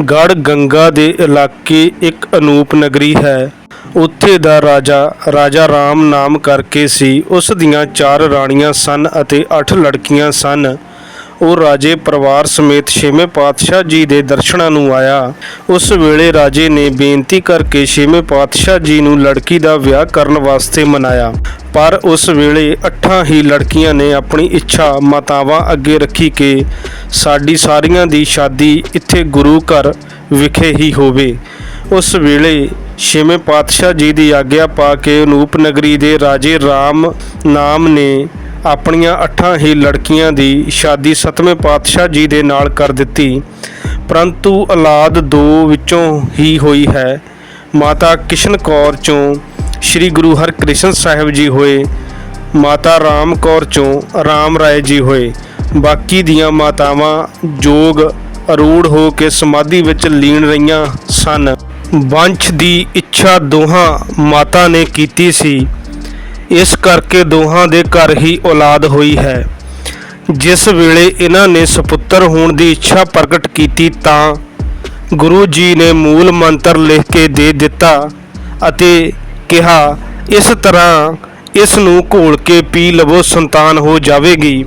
ਗੜ ਗੰਗਾ ਦੇ ਇਲਾਕੇ ਇੱਕ ਅਨੂਪ ਨਗਰੀ ਹੈ। ਉੱਥੇ ਦਾ ਰਾਜਾ ਰਾਜਾ ਰਾਮ ਨਾਮ ਕਰਕੇ ਸੀ। ਉਸ ਦੀਆਂ ਚਾਰ ਰਾਣੀਆਂ ਸਨ ਅਤੇ 8 ਲੜਕੀਆਂ ਸਨ। ਉਹ ਰਾਜੇ ਪਰਿਵਾਰ ਸਮੇਤ ਛੇਵੇਂ ਪਾਤਸ਼ਾਹ ਜੀ ਦੇ ਦਰਸ਼ਨਾਂ ਨੂੰ ਆਇਆ। ਉਸ ਵੇਲੇ ਰਾਜੇ ਨੇ ਬੇਨਤੀ ਕਰਕੇ ਛੇਵੇਂ ਪਾਤਸ਼ਾਹ ਜੀ ਨੂੰ ਲੜਕੀ ਦਾ ਵਿਆਹ ਕਰਨ ਵਾਸਤੇ ਮਨਾਇਆ। ਪਰ ਉਸ ਵੇਲੇ ਅੱਠਾਂ ਹੀ ਲੜਕੀਆਂ ਨੇ ਆਪਣੀ ਇੱਛਾ ਮਾਤਾਵਾਂ ਅੱਗੇ ਰੱਖੀ ਕਿ ਸਾਡੀ ਸਾਰੀਆਂ ਦੀ ਸ਼ਾਦੀ ਇੱਥੇ ਗੁਰੂ ਘਰ ਵਿਖੇ ਹੀ ਹੋਵੇ। ਉਸ ਵੇਲੇ ਛੇਵੇਂ ਪਾਤਸ਼ਾਹ ਜੀ ਦੀ ਆਗਿਆ ਪਾ ਕੇ ਅਨੂਪ ਨਗਰੀ ਦੇ ਰਾਜੇ ਰਾਮ ਨਾਮ ਨੇ ਆਪਣੀਆਂ ਅੱਠਾਂ ਹੀ ਲੜਕੀਆਂ ਦੀ ਸ਼ਾਦੀ ਸਤਵੇਂ ਪਾਤਸ਼ਾਹ ਜੀ ਦੇ ਨਾਲ ਕਰ ਦਿੱਤੀ। ਪਰੰਤੂ ਔਲਾਦ ਦੋ ਵਿੱਚੋਂ ਹੀ ਹੋਈ ਹੈ। ਮਾਤਾ ਕਿਸ਼ਨ ਕੌਰ ਚੋਂ ਸ੍ਰੀ ਗੁਰੂ ਹਰਕ੍ਰਿਸ਼ਨ ਸਾਹਿਬ ਜੀ ਹੋਏ। ਮਾਤਾ ਰਾਮ ਕੌਰ ਚੋਂ ਰਾਮ ਰਾਏ ਜੀ ਹੋਏ। ਬਾਕੀ ਦੀਆਂ ਮਾਤਾਵਾਂ ਜੋਗ ਅਰੂੜ ਹੋ ਕੇ ਸਮਾਧੀ ਵਿੱਚ ਲੀਨ ਰਹੀਆਂ ਸਨ। ਵੰਸ਼ ਦੀ ਇੱਛਾ ਦੋਹਾਂ ਮਾਤਾ ਨੇ ਕੀਤੀ ਸੀ। ਇਸ ਕਰਕੇ ਦੋਹਾਂ ਦੇ ਘਰ ਹੀ ਔਲਾਦ ਹੋਈ ਹੈ। ਜਿਸ ਵੇਲੇ ਇਹਨਾਂ ਨੇ ਸੁਪੁੱਤਰ ਹੋਣ ਦੀ ਇੱਛਾ ਪ੍ਰਗਟ ਕੀਤੀ ਤਾਂ ਗੁਰੂ ਜੀ ਨੇ ਮੂਲ ਮੰਤਰ ਲਿਖ ਕੇ ਦੇ ਦਿੱਤਾ ਅਤੇ ਕਿਹਾ, ਇਸ ਤਰ੍ਹਾਂ ਇਸ ਨੂੰ ਘੋਲ ਕੇ ਪੀ ਲਵੋ, ਸੰਤਾਨ ਹੋ ਜਾਵੇਗੀ।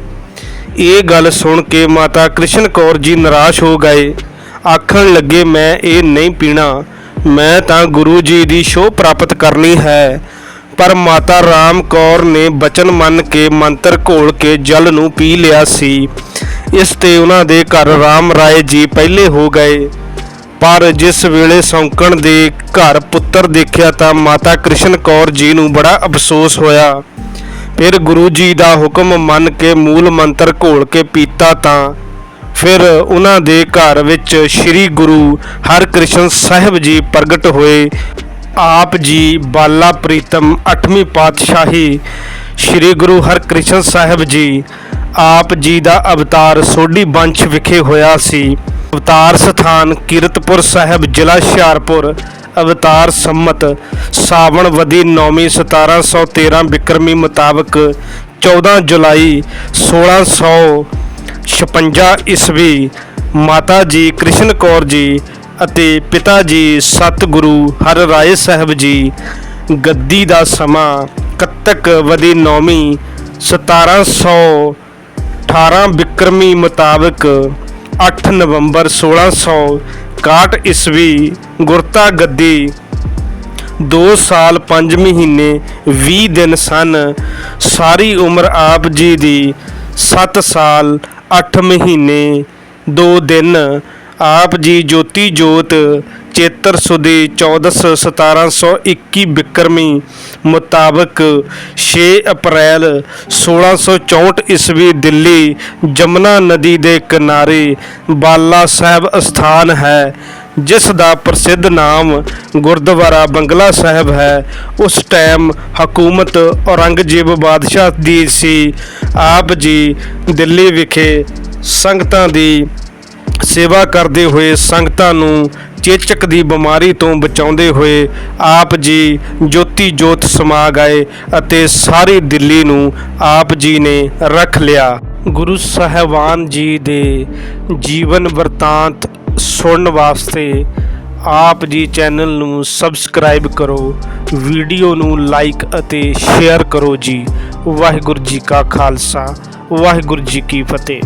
ਇਹ ਗੱਲ ਸੁਣ ਕੇ ਮਾਤਾ ਕ੍ਰਿਸ਼ਨ ਕੌਰ ਜੀ ਨਿਰਾਸ਼ ਹੋ ਗਏ। ਆਖਣ ਲੱਗੇ, ਮੈਂ ਇਹ ਨਹੀਂ ਪੀਣਾ। ਮੈਂ ਤਾਂ ਗੁਰੂ ਜੀ ਦੀ ਸ਼ੋਅ ਪ੍ਰਾਪਤ ਕਰਨੀ ਹੈ। ਪਰ ਮਾਤਾ ਰਾਮ ਕੌਰ ਨੇ ਬਚਨ ਮੰਨ ਕੇ ਮੰਤਰ ਘੋਲ ਕੇ ਜਲ ਨੂੰ ਪੀ ਲਿਆ ਸੀ। ਇਸ ਤੇ ਉਹਨਾਂ ਦੇ ਘਰ ਰਾਮ ਰਾਏ ਜੀ ਪਹਿਲੇ ਹੋ ਗਏ। ਪਰ ਜਿਸ ਵੇਲੇ ਸੌਂਕਣ ਦੇ ਘਰ ਪੁੱਤਰ ਦੇਖਿਆ ਤਾਂ ਮਾਤਾ ਕ੍ਰਿਸ਼ਨ ਕੌਰ ਜੀ ਨੂੰ ਬੜਾ ਅਫਸੋਸ ਹੋਇਆ। ਫਿਰ ਗੁਰੂ ਜੀ ਦਾ ਹੁਕਮ ਮੰਨ ਕੇ ਮੂਲ ਮੰਤਰ ਘੋਲ ਕੇ ਪੀਤਾ ਤਾਂ ਫਿਰ ਉਹਨਾਂ ਦੇ ਘਰ ਵਿੱਚ ਸ੍ਰੀ ਗੁਰੂ ਹਰਕ੍ਰਿਸ਼ਨ ਸਾਹਿਬ ਜੀ ਪ੍ਰਗਟ ਹੋਏ। ਆਪ ਜੀ ਬਾਲਾ ਪ੍ਰੀਤਮ 8ਵੀਂ ਪਾਤਸ਼ਾਹੀ ਸ੍ਰੀ ਗੁਰੂ ਹਰਕ੍ਰਿਸ਼ਨ ਸਾਹਿਬ ਜੀ ਆਪ ਜੀ ਦਾ ਅਵਤਾਰ ਸੋਢੀ ਬੰਸ਼ ਵਿਖੇ ਹੋਇਆ ਸੀ। ਅਵਤਾਰ ਸਥਾਨ ਕੀਰਤਪੁਰ ਸਾਹਿਬ, ਜ਼ਿਲ੍ਹਾ ਹੁਸ਼ਿਆਰਪੁਰ। ਅਵਤਾਰ ਸੰਮਤ ਸਾਵਣ ਵਦੀ 9ਵੀਂ 1713 ਬਿਕਰਮੀ ਮੁਤਾਬਕ 14 ਜੁਲਾਈ 1656 ਈਸਵੀ ਮਾਤਾ ਜੀ ਕ੍ਰਿਸ਼ਨ ਕੌਰ ਜੀ ਅਤੇ ਪਿਤਾ ਜੀ ਸਤਿਗੁਰੂ ਹਰ ਰਾਏ ਸਾਹਿਬ ਜੀ, ਗੱਦੀ ਦਾ ਸਮਾਂ ਕੱਤਕ ਵਦੀ 9ਵੀਂ 1718 ਬਿਕਰਮੀ ਮੁਤਾਬਕ 8 ਨਵੰਬਰ 1661 ਈਸਵੀ ਗੁਰਤਾ ਗੱਦੀ 2 ਸਾਲ 5 ਮਹੀਨੇ 20 ਦਿਨ ਸਨ। ਸਾਰੀ ਉਮਰ ਆਪ ਜੀ ਦੀ 7 ਸਾਲ 8 ਮਹੀਨੇ 2 ਦਿਨ ਆਪ ਜੀ ਜੋਤੀ ਜੋਤ ਚੇਤਰ ਸੁਦੀ 1400 1721 ਬਿਕਰਮੀ ਮੁਤਾਬਕ 6 ਅਪ੍ਰੈਲ 1664 ਈਸਵੀ ਦਿੱਲੀ ਜਮਨਾ ਨਦੀ ਦੇ ਕਿਨਾਰੇ ਬਾਲਾ ਸਾਹਿਬ ਅਸਥਾਨ ਹੈ, ਜਿਸ ਦਾ ਪ੍ਰਸਿੱਧ ਨਾਮ ਗੁਰਦੁਆਰਾ ਬੰਗਲਾ ਸਾਹਿਬ ਹੈ। ਉਸ ਟਾਈਮ ਹਕੂਮਤ ਔਰੰਗਜ਼ੇਬ ਬਾਦਸ਼ਾਹ ਦੀ ਸੀ। ਆਪ ਜੀ ਦਿੱਲੀ ਵਿਖੇ ਸੰਗਤਾਂ ਦੀ ਸੇਵਾ ਕਰਦੇ ਹੋਏ ਸੰਗਤਾਂ ਨੂੰ ਚੇਚਕ ਦੀ ਬਿਮਾਰੀ ਤੋਂ ਬਚਾਉਂਦੇ ਹੋਏ ਆਪ ਜੀ ਜੋਤੀ ਜੋਤ ਸਮਾ ਗਏ ਅਤੇ ਸਾਰੀ ਦਿੱਲੀ ਨੂੰ ਆਪ ਜੀ ਨੇ ਰੱਖ ਲਿਆ। ਗੁਰੂ ਸਾਹਿਬਾਨ ਜੀ ਦੇ ਜੀਵਨ ਵਰਤਾਂਤ ਸੁਣਨ ਵਾਸਤੇ ਆਪ ਜੀ ਚੈਨਲ ਨੂੰ ਸਬਸਕ੍ਰਾਈਬ ਕਰੋ, ਵੀਡੀਓ ਨੂੰ ਲਾਈਕ ਅਤੇ ਸ਼ੇਅਰ ਕਰੋ ਜੀ। ਵਾਹਿਗੁਰੂ ਜੀ ਕਾ ਖਾਲਸਾ, ਵਾਹਿਗੁਰੂ ਜੀ ਕੀ ਫਤਿਹ।